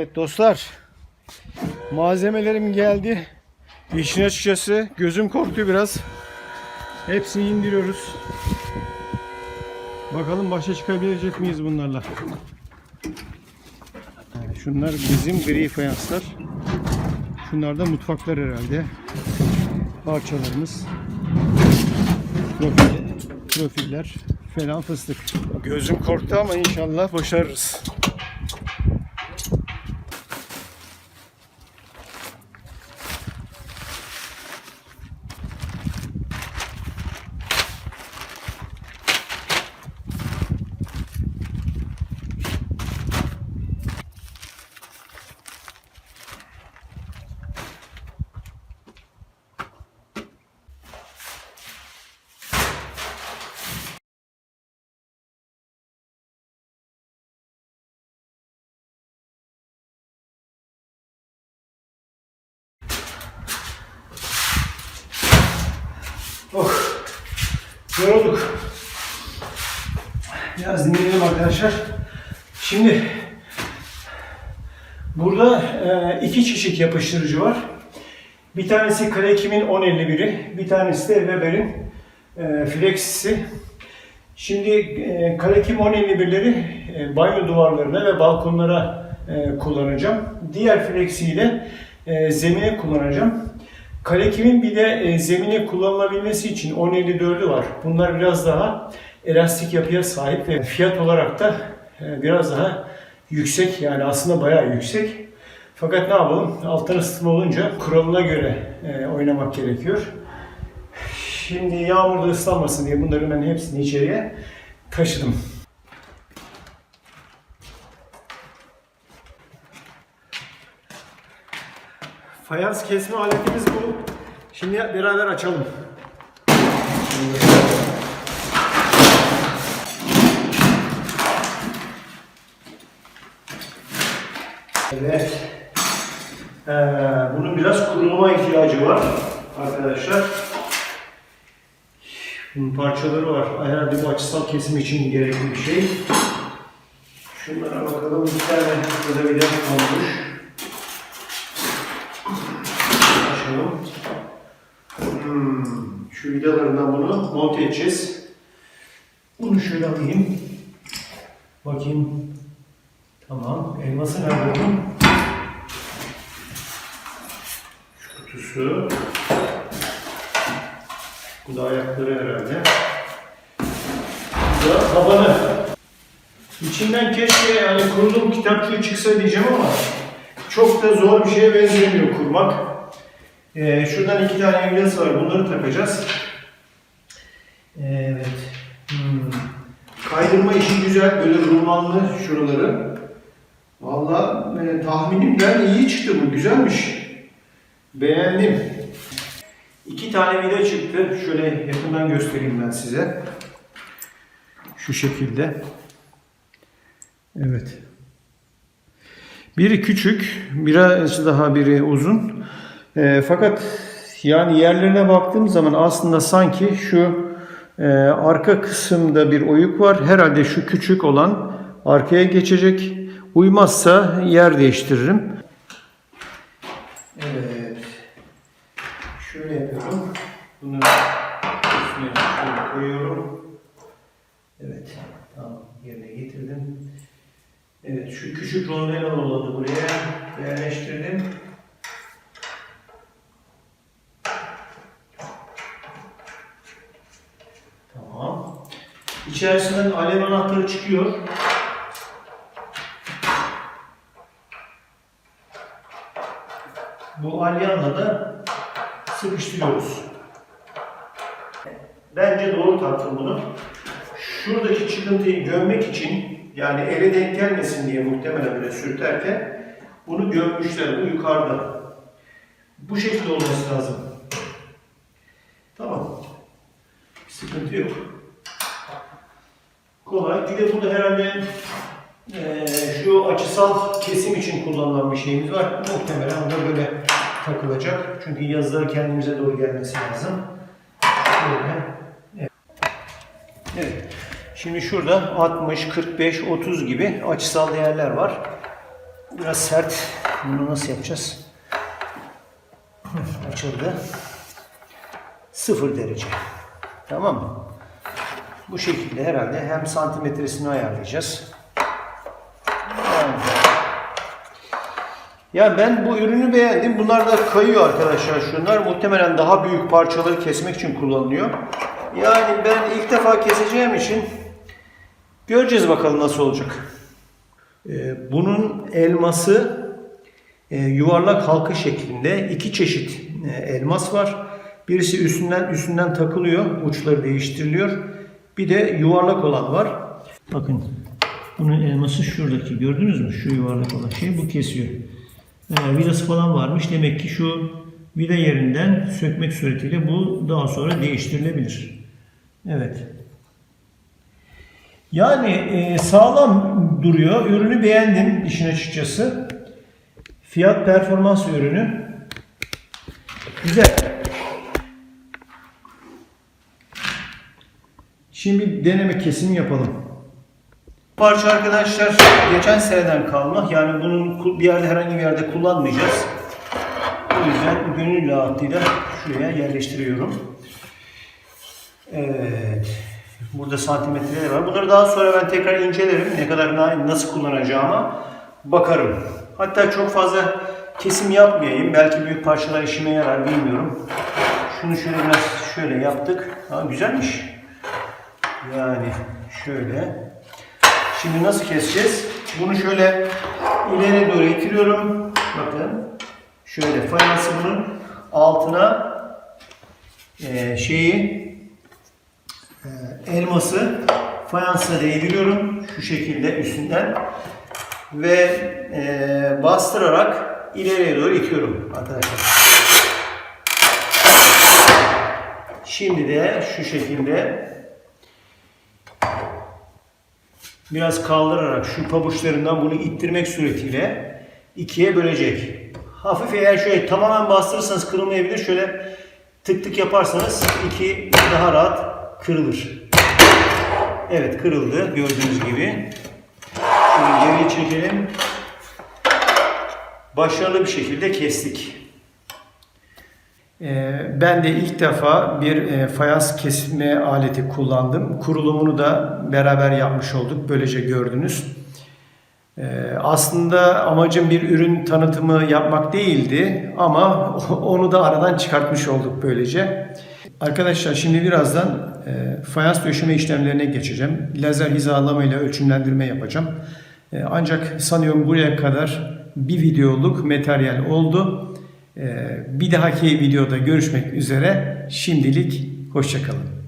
Evet dostlar. Malzemelerim geldi. İşin açıkçası gözüm korktu biraz. Hepsini indiriyoruz. Bakalım başa çıkabilecek miyiz bunlarla? Şunlar bizim gri fayanslar. Şunlar da mutfaklar herhalde. Parçalarımız. Profil, profiller falan fıstık. Gözüm korktu ama inşallah başarırız. Oh, yorulduk. Biraz dinleyelim arkadaşlar. Şimdi burada e, iki çeşit yapıştırıcı var. Bir tanesi Kalekimin 1051'i, bir tanesi de Weber'in e, Flexis'i. Şimdi e, Kalekim 1051'leri e, banyo duvarlarına ve balkonlara e, kullanacağım. Diğer Flexi'yi de zemine kullanacağım. Kalekim'in bir de e, zemine kullanılabilmesi için 1054'ü var. Bunlar biraz daha elastik yapıya sahip ve fiyat olarak da e, biraz daha yüksek yani aslında bayağı yüksek. Fakat ne yapalım alttan ısıtma olunca kuralına göre e, oynamak gerekiyor. Şimdi yağmurda ıslanmasın diye bunların ben hepsini içeriye taşıdım. Fayans kesme aletimiz bu. Şimdi beraber açalım. Evet. Ee, bunun biraz kuruluma ihtiyacı var arkadaşlar. Bunun parçaları var. Herhalde bu açısal kesim için gerekli bir şey. Şunlara bakalım. Bir tane burada bir de. Açalım. Hmm, şu vidalarından bunu monte edeceğiz. Bunu şöyle alayım. Bakayım. Tamam. Elması nerede bunun? Şu kutusu. Bu da ayakları herhalde. Bu da tabanı. İçinden keşke yani kurulum kitapçığı çıksa diyeceğim ama çok da zor bir şeye benzemiyor kurmak. Ee, şuradan iki tane vidası var. Bunları takacağız. Evet. Hmm. Kaydırma işi güzel. Böyle rumanlı şuraları. Valla e, tahminimden iyi çıktı bu. Güzelmiş. Beğendim. İki tane vida çıktı. Şöyle yakından göstereyim ben size. Şu şekilde. Evet. Biri küçük, biraz daha biri uzun. E, fakat yani yerlerine baktığım zaman aslında sanki şu e, arka kısımda bir oyuk var. Herhalde şu küçük olan arkaya geçecek. Uymazsa yer değiştiririm. Evet. Şöyle yapıyorum. Bunu üstüne şöyle koyuyorum. Evet. Tamam. Yerine getirdim. Evet. Şu küçük rondelon olanı buraya yerleştirdim. Tamam. İçerisinden alev anahtarı çıkıyor. Bu alyanla da sıkıştırıyoruz. Bence doğru taktım bunu. Şuradaki çıkıntıyı gömmek için yani ele denk gelmesin diye muhtemelen böyle sürterken bunu gömmüşler. Bu yukarıda. Bu şekilde olması lazım. Tamam. Sıkıntı yok. Kolay. Bir de burada herhalde eee, şu açısal kesim için kullanılan bir şeyimiz var. Muhtemelen o böyle takılacak. Çünkü yazıları kendimize doğru gelmesi lazım. Şöyle. Evet. evet. Şimdi şurada 60, 45, 30 gibi açısal değerler var. Biraz sert. Bunu nasıl yapacağız? Açıldı. Sıfır derece. Tamam mı? Bu şekilde herhalde hem santimetresini ayarlayacağız. Yani. Ya ben bu ürünü beğendim. Bunlar da kayıyor arkadaşlar şunlar. Muhtemelen daha büyük parçaları kesmek için kullanılıyor. Yani ben ilk defa keseceğim için göreceğiz bakalım nasıl olacak. Ee, Bunun elması e, yuvarlak halka şeklinde iki çeşit e, elmas var. Birisi üstünden üstünden takılıyor, uçları değiştiriliyor. Bir de yuvarlak olan var. Bakın bunun elması şuradaki gördünüz mü? Şu yuvarlak olan şey bu kesiyor. Ee, vidası falan varmış. Demek ki şu vida yerinden sökmek suretiyle bu daha sonra değiştirilebilir. Evet. Yani e, sağlam duruyor. Ürünü beğendim işin açıkçası. Fiyat performans ürünü. Güzel. Şimdi deneme kesim yapalım. Parça arkadaşlar geçen seneden kalma. Yani bunun bir yerde herhangi bir yerde kullanmayacağız. O yüzden gönül rahatlığıyla şuraya yerleştiriyorum. Evet. Burada santimetreler var. Bunları daha sonra ben tekrar incelerim. Ne kadar na- nasıl kullanacağıma bakarım. Hatta çok fazla kesim yapmayayım. Belki büyük parçalar işime yarar bilmiyorum. Şunu şöyle biraz şöyle yaptık. Ha, güzelmiş. Yani şöyle. Şimdi nasıl keseceğiz? Bunu şöyle ileri doğru itiriyorum. Bakın. Şöyle fayansı bunun altına eee, şeyi eee, elması fayansa değdiriyorum. Şu şekilde üstünden. Ve eee, bastırarak ileriye doğru itiyorum arkadaşlar. Şimdi de şu şekilde biraz kaldırarak şu pabuçlarından bunu ittirmek suretiyle ikiye bölecek. Hafif eğer şöyle tamamen bastırırsanız kırılmayabilir. Şöyle tık tık yaparsanız iki daha rahat kırılır. Evet kırıldı gördüğünüz gibi. Şimdi geriye çekelim. Başarılı bir şekilde kestik. Ee, Ben de ilk defa bir e, fayans kesme aleti kullandım. Kurulumunu da beraber yapmış olduk. Böylece gördünüz. Ee, Aslında amacım bir ürün tanıtımı yapmak değildi ama onu da aradan çıkartmış olduk böylece. Arkadaşlar şimdi birazdan e, fayans döşeme işlemlerine geçeceğim. Lazer hizalama ile ölçümlendirme yapacağım. E, Ancak sanıyorum buraya kadar bir videoluk materyal oldu. E, Bir dahaki videoda görüşmek üzere. Şimdilik hoşçakalın.